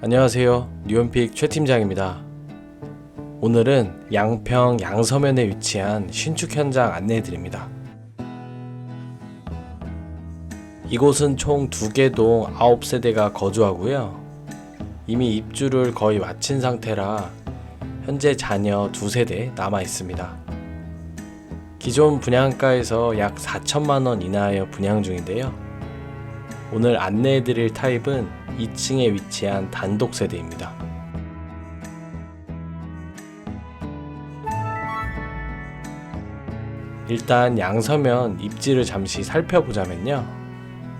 안녕하세요. 뉴원픽 최 팀장입니다. 오늘은 양평 양서면에 위치한 신축 현장 안내해 드립니다. 이곳은 총두개동 9세대가 거주하고요. 이미 입주를 거의 마친 상태라 현재 자녀 두 세대 남아 있습니다. 기존 분양가에서 약 4천만 원 이하여 분양 중인데요. 오늘 안내해 드릴 타입은 2층에 위치한 단독 세대입니다. 일단 양서면 입지를 잠시 살펴보자면요.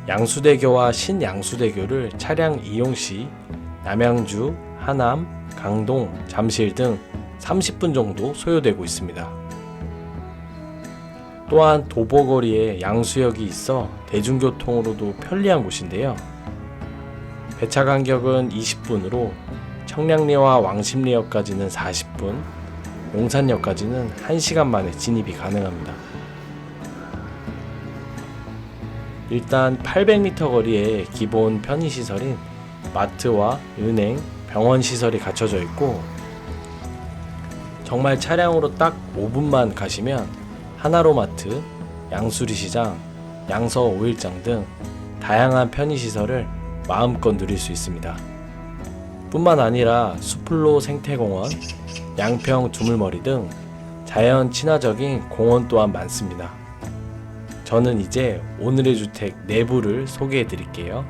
양수대교와 신양수대교를 차량 이용 시 남양주, 하남, 강동, 잠실 등 30분 정도 소요되고 있습니다. 또한 도보거리에 양수역이 있어 대중교통으로도 편리한 곳인데요. 배차 간격은 20분으로 청량리와 왕십리역까지는 40분, 용산역까지는 1시간 만에 진입이 가능합니다. 일단 800m 거리에 기본 편의시설인 마트와 은행, 병원 시설이 갖춰져 있고 정말 차량으로 딱 5분만 가시면 하나로마트, 양수리시장, 양서 오일장 등 다양한 편의시설을 마음껏 누릴 수 있습니다. 뿐만 아니라 수플로 생태공원, 양평 두물머리 등 자연 친화적인 공원 또한 많습니다. 저는 이제 오늘의 주택 내부를 소개해 드릴게요.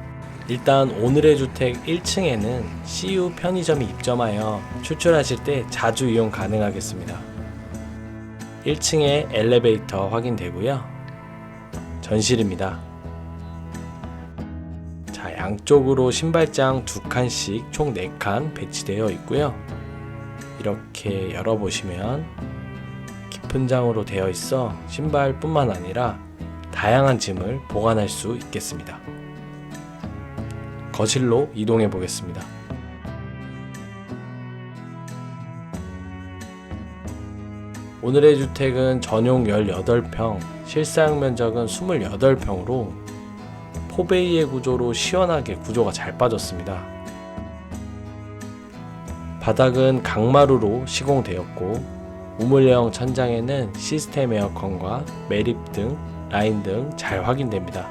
일단 오늘의 주택 1층에는 CU 편의점이 입점하여 출출하실 때 자주 이용 가능하겠습니다. 1층에 엘리베이터 확인되고요. 전실입니다. 자, 양쪽으로 신발장 두 칸씩 총 4칸 배치되어 있고요. 이렇게 열어보시면 깊은 장으로 되어 있어 신발뿐만 아니라 다양한 짐을 보관할 수 있겠습니다. 거실로 이동해 보겠습니다. 오늘의 주택은 전용 18평, 실사용 면적은 28평으로 포베이의 구조로 시원하게 구조가 잘 빠졌습니다. 바닥은 강마루로 시공되었고 우물형 천장에는 시스템 에어컨과 매립 등 라인 등 잘 확인됩니다.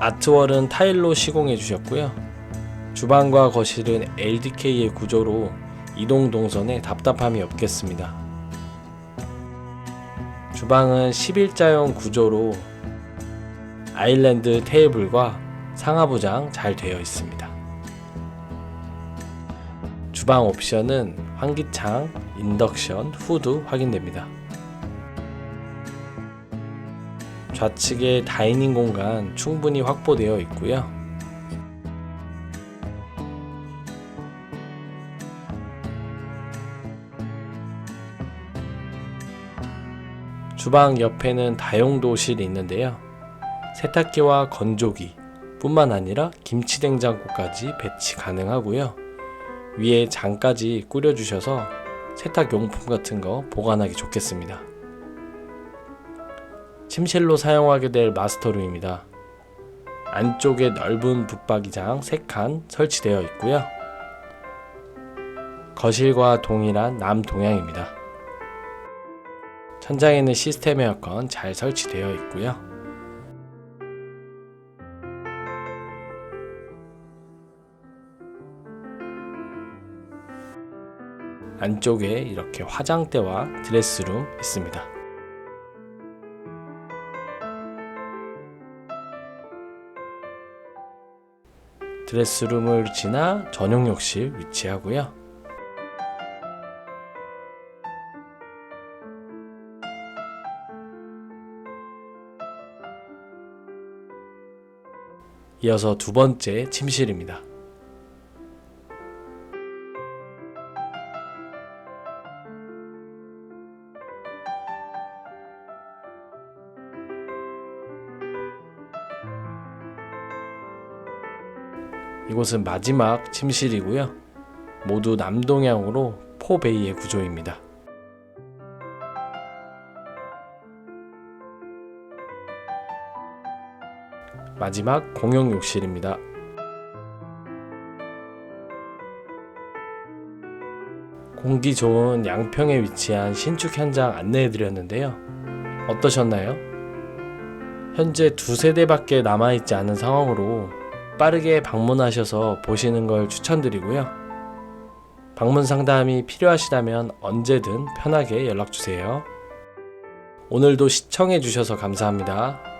아트월은 타일로 시공해 주셨고요. 주방과 거실은 LDK의 구조로 이동 동선에 답답함이 없겠습니다. 주방은 11자형 구조로 아일랜드 테이블과 상하부장 잘 되어 있습니다. 주방 옵션은 환기창, 인덕션, 후드 확인됩니다. 좌측에 다이닝 공간 충분히 확보되어 있고요. 주방 옆에는 다용도실이 있는데요. 세탁기와 건조기 뿐만 아니라 김치냉장고까지 배치 가능하고요. 위에 장까지 꾸려주셔서 세탁용품 같은 거 보관하기 좋겠습니다. 침실로 사용하게 될 마스터룸입니다. 안쪽에 넓은 붙박이장 3칸 설치되어 있고요. 거실과 동일한 남동향입니다. 천장에는 시스템 에어컨 잘 설치되어 있고요. 안쪽에 이렇게 화장대와 드레스룸 있습니다. 드레스룸을 지나 전용 욕실 위치하고요. 이어서 두 번째 침실입니다. 이곳은 마지막 침실이고요. 모두 남동향으로 포베이의 구조입니다. 마지막 공용 욕실입니다. 공기 좋은 양평에 위치한 신축 현장 안내해 드렸는데요. 어떠셨나요? 현재 두 세대밖에 남아있지 않은 상황으로 빠르게 방문하셔서 보시는 걸 추천드리고요. 방문 상담이 필요하시다면 언제든 편하게 연락 주세요. 오늘도 시청해 주셔서 감사합니다.